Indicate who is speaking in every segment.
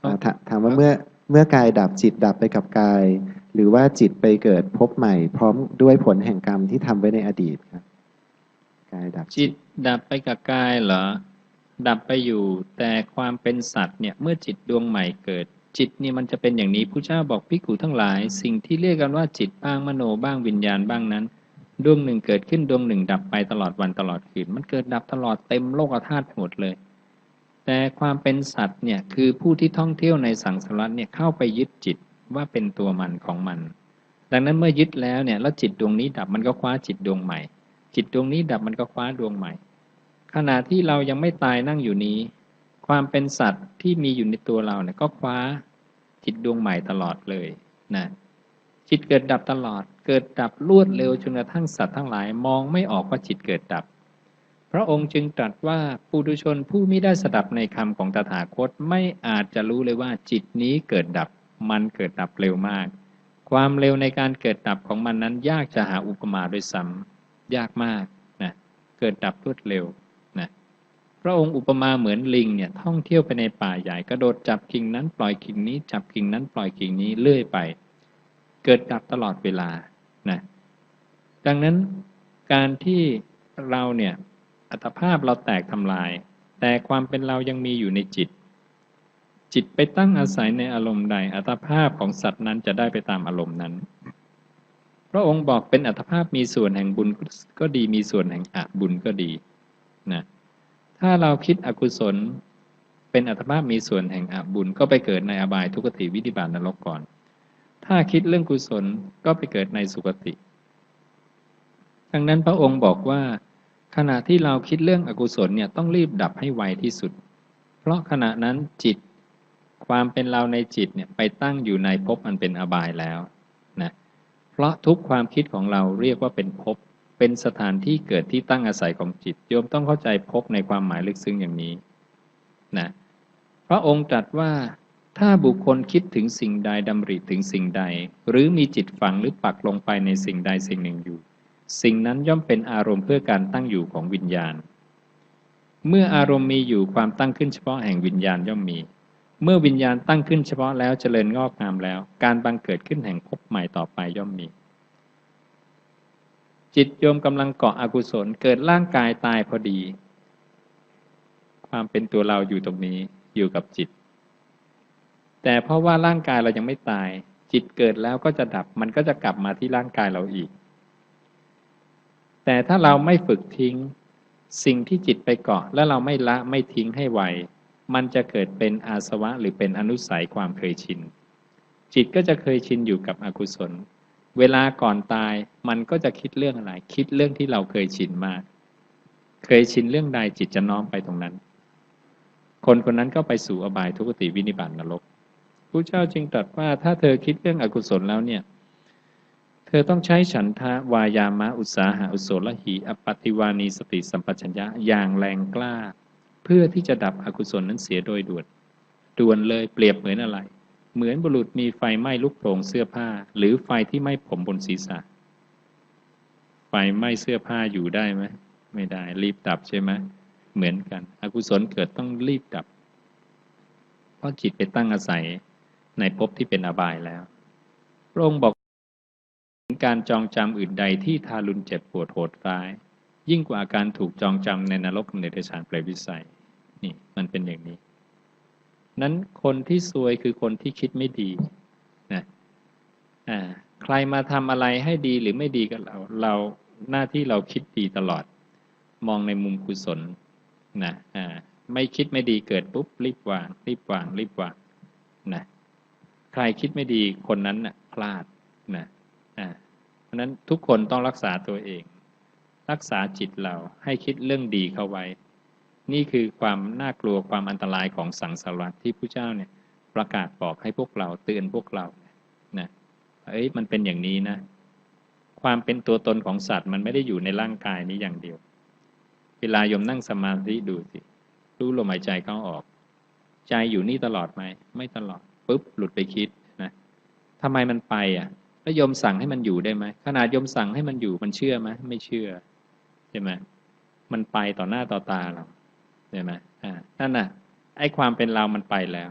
Speaker 1: ก็
Speaker 2: อ่าถาถามว่าเมื่อเมื่อกายดับจิตดับไปกับกาย หรือว่าจิตไปเกิดพบใหม่ พร้อมด้วยผลแห่งกรรมที่ทำไว้ในอดีตครับกายดับ
Speaker 1: จิตดับไปกับกายเหรอ ดับไปอยู่ แต่ความเป็นสัตว์เนี่ยเมื่อจิตดวงใหม่เกิด จิตนี่มันจะเป็นอย่างนี้ผู้เจ้าบอกพิกูทั้งหลาย สิ่งที่เรียกกันว่าจิตบ้างมโนบ้างวิญญาณบ้างนั้นดวงหนึ่งเกิดขึ้นดวงหนึ่งดับไปตลอดวันตลอดคืนมันเกิดดับตลอดเต็มโลกธาตุหมดเลย แต่ความเป็นสัตว์เนี่ยคือผู้ที่ท่องเที่ยวในสังสารวัฏเนี่ยเข้าไปยึดจิตว่าเป็นตัวมันของมัน ดังนั้นเมื่อยึดแล้วเนี่ยแล้วจิตดวงนี้ดับมันก็คว้าจิตดวงใหม่ จิตดวงนี้ดับมันก็คว้าดวงใหม่ ขณะที่เรายังไม่ตายนั่งอยู่นี้ ความเป็นสัตว์ที่มีอยู่ในตัวเราเนี่ยก็คว้าจิตดวงใหม่ตลอดเลยนะจิตเกิดดับตลอด เกิดดับรวดเร็วจนกระทั่งสัตว์ทั้งหลาย มองไม่ออกว่าจิตเกิดดับ พระองค์จึงตรัสว่าปุถุชนผู้ไม่ได้สดับในคำของตถาคตไม่อาจจะรู้เลยว่าจิตนี้เกิดดับมันเกิดดับเร็วมาก ความเร็วในการเกิดดับของมันนั้น ยากจะหาอุปมาด้วยซ้ำยากมากนะเกิดดับรวดเร็วนะพระองค์อุปมาเหมือนลิงเนี่ยท่องเที่ยวไปในป่าใหญ่กระโดดจับกิ่งนั้นปล่อยกิ่งนี้จับกิ่งนั้นปล่อยกิ่งนี้เลื่อยไป เกิดดับตลอดเวลานะดังนั้นการที่เราเนี่ย อัตภาพเราแตกทำลาย แต่ความเป็นเรายังมีอยู่ในจิต จิตไปตั้งอาศัยในอารมณ์ใด อัตภาพของสัตว์นั้นจะได้ไปตามอารมณ์นั้น พระองค์บอกเป็นอัตภาพมีส่วนแห่งบุญก็ดีมีส่วนแห่งอบุญก็ดีนะถ้าเราคิดอกุศลเป็นอัตภาพมีส่วนแห่งอบุญก็ไปเกิดในอบายทุกติวิธิบาตนรกก่อน ถ้าคิดเรื่องกุศลก็ไปเกิดในสุคติ ดังนั้นพระองค์บอกว่า ขณะที่เราคิดเรื่องอกุศลเนี่ยต้องรีบดับให้ไวที่สุด เพราะขณะนั้นจิต ความเป็นเราในจิตเนี่ยไปตั้งอยู่ในภพอันเป็นอบายแล้วนะเพราะทุกความคิดของเราเรียกว่าเป็นภพเป็นสถานที่เกิดที่ตั้งอาศัยของจิตโยมต้องเข้าใจภพในความหมายลึกซึ้งอย่างนี้นะพระองค์ตรัสว่าถ้าบุคคลคิดถึงสิ่งใดดำริถึงสิ่งใด หรือมีจิตฝังหรือปักลงไปในสิ่งใดสิ่งหนึ่งอยู่ สิ่งนั้นย่อมเป็นอารมณ์เพื่อการตั้งอยู่ของวิญญาณ เมื่ออารมณ์มีอยู่ความตั้งขึ้นเฉพาะแห่งวิญญาณย่อมมี เมื่อวิญญาณตั้งขึ้นเฉพาะแล้วเจริญงอกงามแล้ว การบังเกิดขึ้นแห่งภพใหม่ต่อไปย่อมมี จิตโยมกำลังเกาะอกุศลเกิดร่างกายตายพอดี ความเป็นตัวเราอยู่ตรงนี้อยู่กับจิต แต่เพราะว่าร่างกายเรายังไม่ตาย จิตเกิดแล้วก็จะดับมันก็จะกลับมาที่ร่างกายเราอีก แต่ถ้าเราไม่ฝึกทิ้ง สิ่งที่จิตไปเกาะ และเราไม่ละไม่ทิ้งให้ไวมันจะเกิดเป็นอาสวะหรือเป็นอนุสัยความเคยชิน จิตก็จะเคยชินอยู่กับอกุศล เวลาก่อนตายมันก็จะคิดเรื่องอะไร คิดเรื่องที่เราเคยชินมาก เคยชินเรื่องใดจิตจะน้อมไปตรงนั้น คนคนนั้นก็ไปสู่อบายทุกติวินิบาตนรกพระเจ้าจึงตรัสว่าถ้าเธอคิดเรื่องอกุศลแล้วเนี่ย เธอต้องใช้ฉันทะวายามะอุตสาหะอุโสลหีอปฏิวานีสติสัมปชัญญะอย่างแรงกล้า เพื่อที่จะดับอกุศลนั้นเสียโดยด่วนด่วนเลยเปรียบเหมือนอะไร เหมือนบุรุษมีไฟไหม้ลุกโผงเสื้อผ้า หรือไฟที่ไหม้ผมบนศีรษะ ไฟไหม้เสื้อผ้าอยู่ได้ไหมไม่ได้รีบดับใช่ไหมเหมือนกัน อกุศลเกิดต้องรีบดับ เพราะจิตไปตั้งอาศัยในภพที่เป็นอบายแล้วพระองค์บอก การจองจำอื่นใดที่ทารุณเจ็บปวดโหดร้าย ยิ่งกว่าการถูกจองจำในนรกในเดชานเปรตวิสัย นี่มันเป็นอย่างนี้ นั้นคนที่ซวยคือคนที่คิดไม่ดีนะอ่าใครมาทำอะไรให้ดีหรือไม่ดีกับเรา เราหน้าที่เราคิดดีตลอด มองในมุมกุศลนะอ่าไม่คิดไม่ดีเกิดปุ๊บรีบวางรีบวางรีบวางนะใครคิดไม่ดีคนนั้นน่ะพลาดนะ อ่าเพราะนั้นทุกคนต้องรักษาตัวเอง รักษาจิตเราให้คิดเรื่องดีเข้าไว้ นี่คือความน่ากลัวความอันตรายของสังสารวัฏที่พระเจ้าเนี่ยประกาศบอกให้พวกเราเตือนพวกเรานะเอ้ยมันเป็นอย่างนี้นะ ความเป็นตัวตนของสัตว์มันไม่ได้อยู่ในร่างกายนี้อย่างเดียว เวลาโยมนั่งสมาธิดูสิรู้ลมหายใจเข้าออก ใจอยู่นี่ตลอดไหม ไม่ตลอดปุ๊บหลุดไปคิดนะทำไมมันไปอะ แล้วยมสั่งให้มันอยู่ได้ไหมขนาดยมสั่งให้มันอยู่มันเชื่อไหมไม่เชื่อใช่ไหมมันไปต่อหน้าต่อตาเราใช่ไหมอ่านั่นน่ะไอ้ความเป็นเรามันไปแล้ว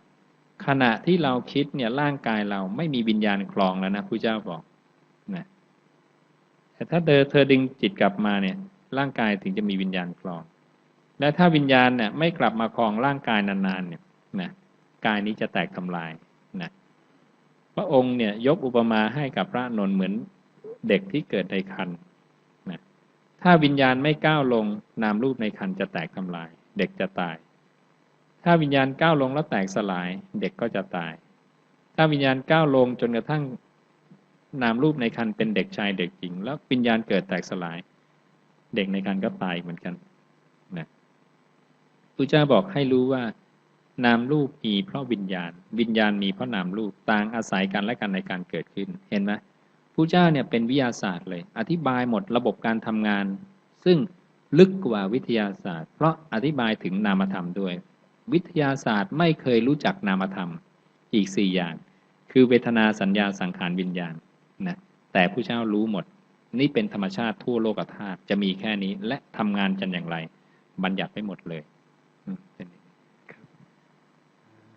Speaker 1: ขณะที่เราคิดเนี่ยร่างกายเราไม่มีวิญญาณคลองแล้วนะพระเจ้าบอกนะแต่ถ้าเธอเธอดึงจิตกลับมาเนี่ย ร่างกายถึงจะมีวิญญาณคลอง และถ้าวิญญาณเนี่ยไม่กลับมาคลองร่างกายนานๆเนี่ยนะกายนี้จะแตกทำลายนะ ระองค์เนี่ยยกอุปมาให้กับพระนนท์เหมือนเด็กที่เกิดในคันนะถ้าวิญญาณไม่ก้าวลงนามรูปในคันจะแตกทำลาย เด็กจะตาย ถ้าวิญญาณก้าวลงแล้วแตกสลาย เด็กก็จะตาย ถ้าวิญญาณก้าวลงจนกระทั่งนามรูปในคันเป็นเด็กชายเด็กหญิง แล้ววิญญาณเกิดแตกสลาย เด็กในคันก็ตายเหมือนกันนะพระเจ้าบอกให้รู้ว่า นามรูปมีเพราะวิญญาณ วิญญาณมีเพราะนามรูปต่างอาศัยกันและกันในการเกิดขึ้น เห็นไหมพระเจ้าเนี่ยเป็นวิทยาศาสตร์เลย อธิบายหมดระบบการทำงาน ซึ่งลึกกว่าวิทยาศาสตร์ เพราะอธิบายถึงนามธรรมด้วย วิทยาศาสตร์ไม่เคยรู้จักนามธรรมอีกสี่อย่าง คือเวทนาสัญญาสังขารวิญญาณนะแต่ผู้เจ้ารู้หมด นี่เป็นธรรมชาติทั่วโลกธาตุจะมีแค่นี้และทำงานกันอย่างไร บัญญัติไปหมดเลยเป็น